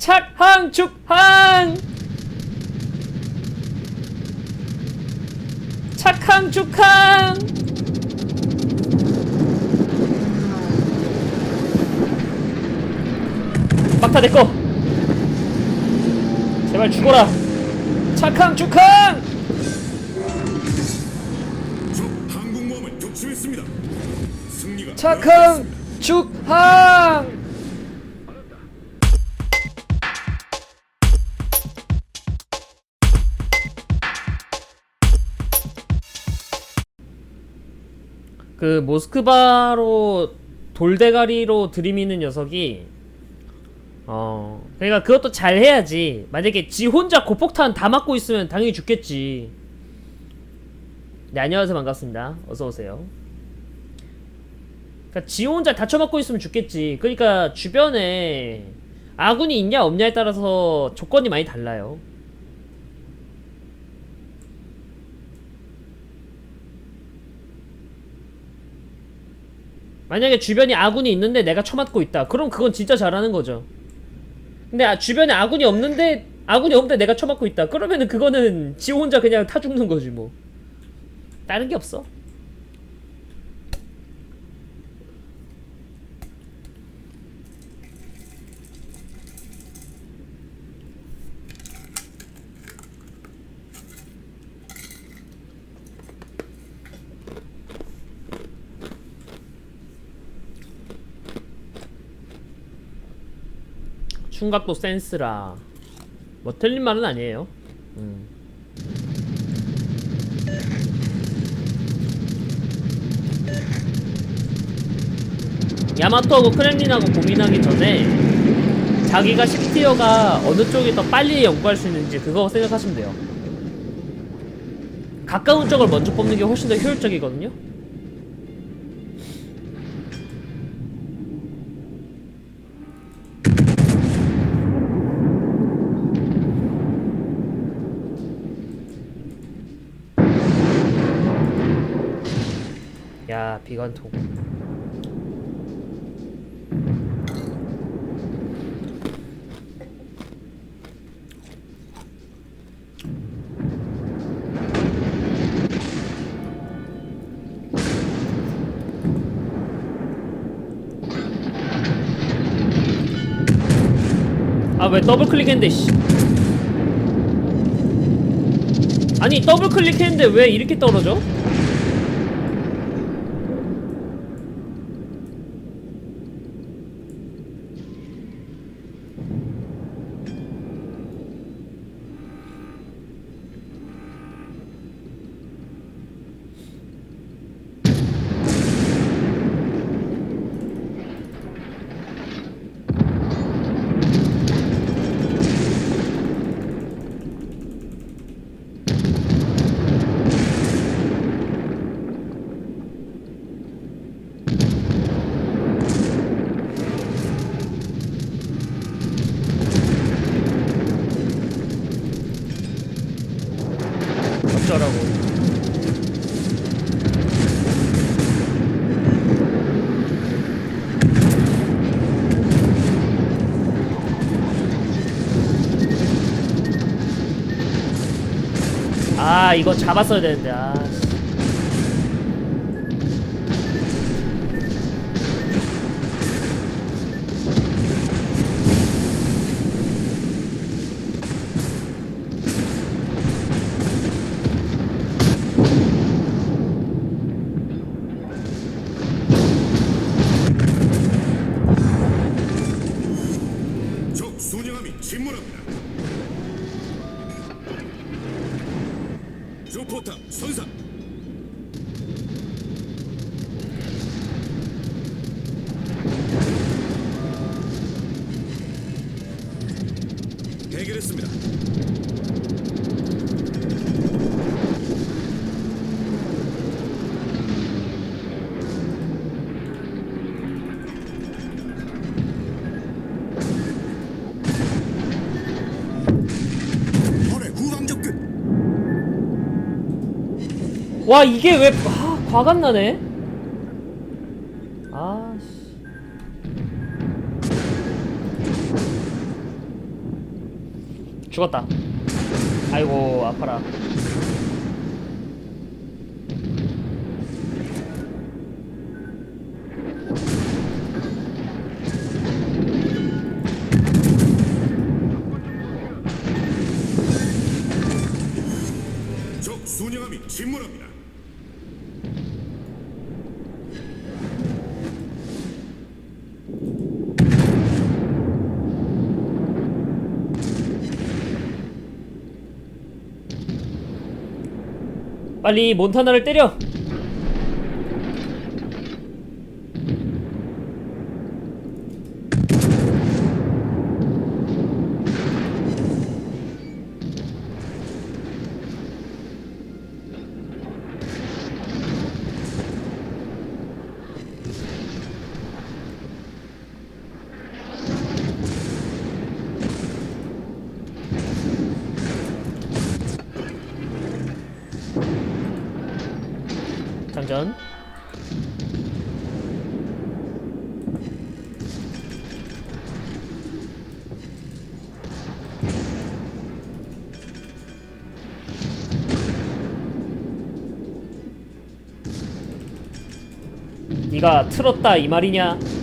착항 축항. 착항 축항. 막타 내꺼 제발 죽어라. 착항 축항. 착항 축항 그 모스크바로 돌대가리로 들이미는 녀석이 어 그러니까 그것도 잘 해야지. 만약에 지 혼자 고폭탄 다 맞고 있으면 당연히 죽겠지. 네 안녕하세요. 반갑습니다. 어서 오세요. 그러니까 지 혼자 다쳐 맞고 있으면 죽겠지. 그러니까 주변에 아군이 있냐 없냐에 따라서 조건이 많이 달라요. 만약에 주변에 아군이 있는데 내가 쳐맞고 있다. 그럼 그건 진짜 잘하는 거죠. 근데 아, 주변에 아군이 없는데 아군이 없는데 내가 쳐맞고 있다. 그러면은 그거는 지 혼자 그냥 타 죽는 거지 뭐. 다른 게 없어. 충각도 센스라. 뭐 틀린 말은 아니에요. 음. 야마토하고 크렘린하고 고민하기 전에 자기가 10티어가 어느 쪽이 더 빨리 연구할 수 있는지 그거 생각하시면 돼요. 가까운 쪽을 먼저 뽑는 게 훨씬 더 효율적이거든요 야 비관통 아왜 더블 클릭했는데 씨 아니 더블 클릭했는데 왜 이렇게 떨어져? 어쩌라고 아 이거 잡았어야 되는데. 아 와 이게 왜 아, 과감 나네 아씨 죽었다. 아이고 아파라. 침몰합니다. 빨리 몬타나를 때려. 장전. 네가 틀었다 이 말이냐?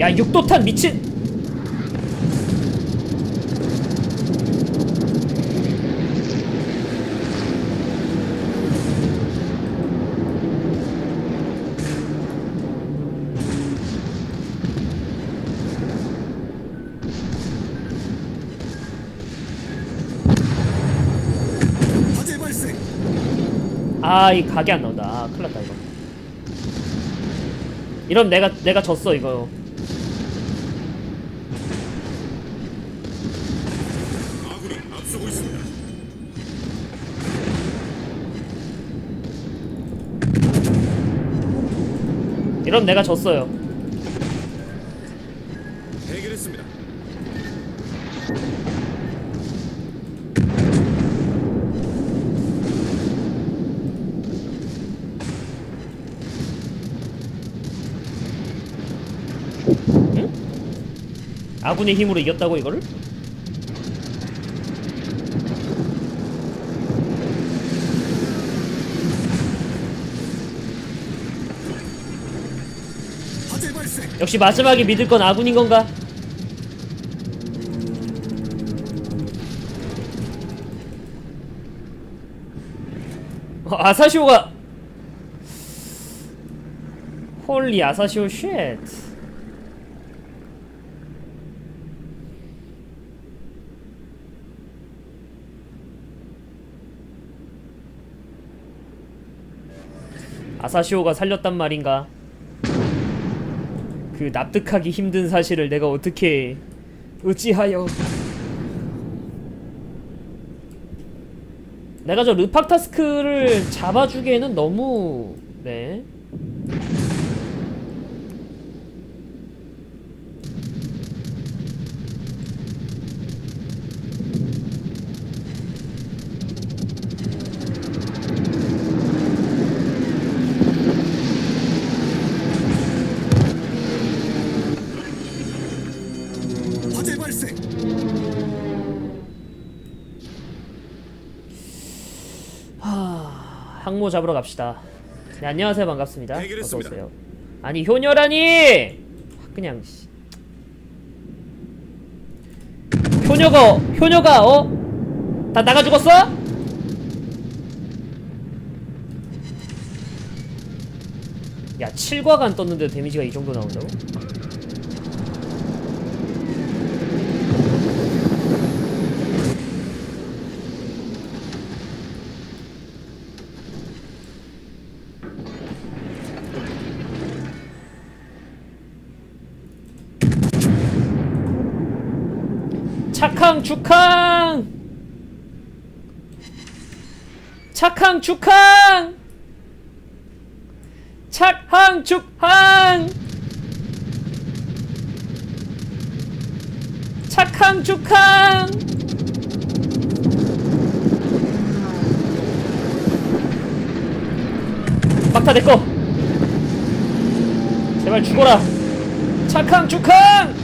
야 육도탄 미친. 화재 발생. 아이 각이 안 나온다. 아 큰일 났다 이거. 이러면 내가 내가 졌어 이거 이러면 내가 졌어요 해결했습니다. 아군의 힘으로 이겼다고 이거를? 화재 발생. 역시 마지막에 믿을 건 아군인 건가? 어, 아사시오가 홀리 아사시오 쉣 아사시오가 살렸단 말인가? 그 납득하기 힘든 사실을 내가 어떻게 어찌하여 내가 저 르팍타스크를 잡아주기에는 너무 네 항모 잡으러 갑시다. 네, 안녕하세요 반갑습니다. 해결했습니다. 어서 오세요. 아니 효녀라니 그냥 씨. 효녀가 효녀가 어? 다 나가 죽었어? 야 7과가 안 떴는데 데미지가 이 정도 나온다고? 착항 축항! 착항 축항! 착항 축항! 착항 축항! 스파타 내꺼 제발 죽어라! 착항 축항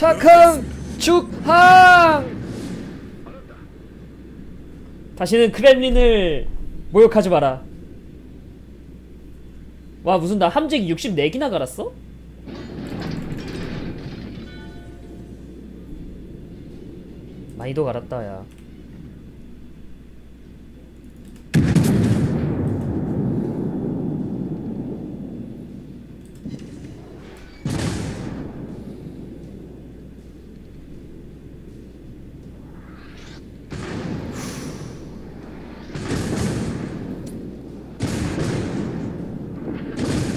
착항 축항! 다시는 크렘린을 모욕하지 마라. 와 무슨 나 함재기 64기나 갈았어? 많이도 갈았다 야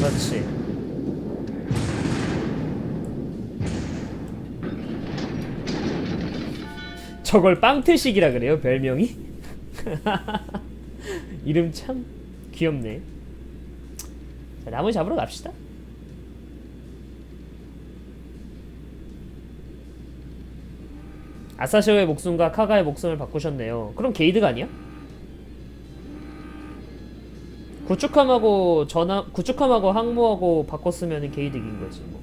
그렇지 저걸 빵트식이라 그래요 별명이? 이름 참 귀엽네 자 나무 잡으러 갑시다 아사시오의 목숨과 카가의 목숨을 바꾸셨네요 그럼 게이드가 아니야? 구축함하고 전함 구축함하고 항모하고 바꿨으면 이긴 거지 뭐.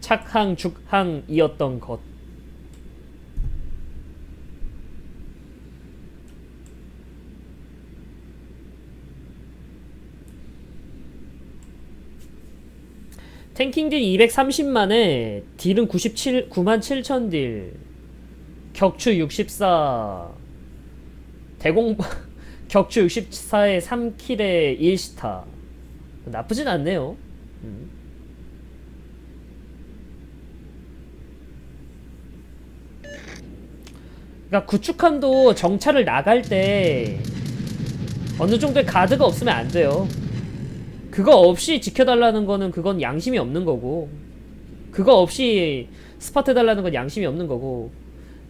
착항 죽항이었던 것. 탱킹 딜 230만에 딜은 97 9만 7천 딜. 격추 64 대공 격추 64에 3킬에 1스타. 나쁘진 않네요. 음. 그러니까 구축함도 정찰을 나갈 때 어느 정도의 가드가 없으면 안 돼요. 그거 없이 지켜달라는 거는 그건 양심이 없는 거고 그거 없이 스파트 달라는 건 양심이 없는 거고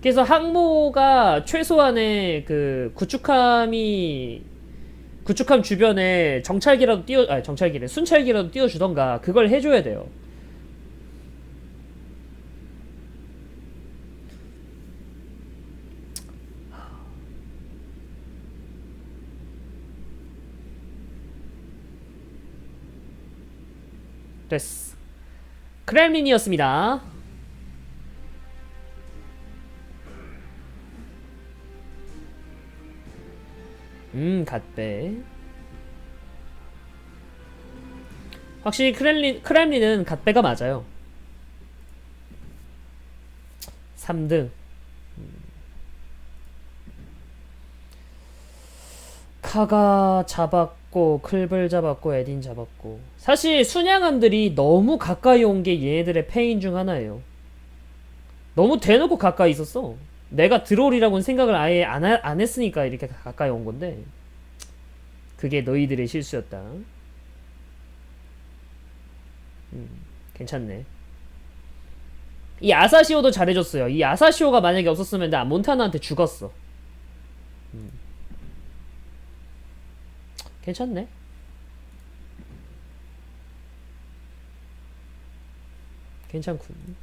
그래서 항모가 최소한의 그 구축함이 구축함 주변에 정찰기라도 띄워 아니 정찰기래 순찰기라도 띄워주던가 그걸 해줘야 돼요. 됐어. 크렘린이었습니다. 음, 갓배. 확실히 크렘린, 크렘린은 갓배가 맞아요. 3등. 카가 잡았고, 클블 잡았고, 에딘 잡았고. 사실 순양함들이 너무 가까이 온 게 얘네들의 페인 중 하나예요. 너무 대놓고 가까이 있었어. 내가 들어오리라고는 생각을 아예 안, 하- 안 했으니까 이렇게 가까이 온 건데 그게 너희들의 실수였다. 음, 괜찮네. 이 아사시오도 잘해줬어요. 이 아사시오가 만약에 없었으면 나 몬타나한테 죽었어. 음. 괜찮네. 괜찮군.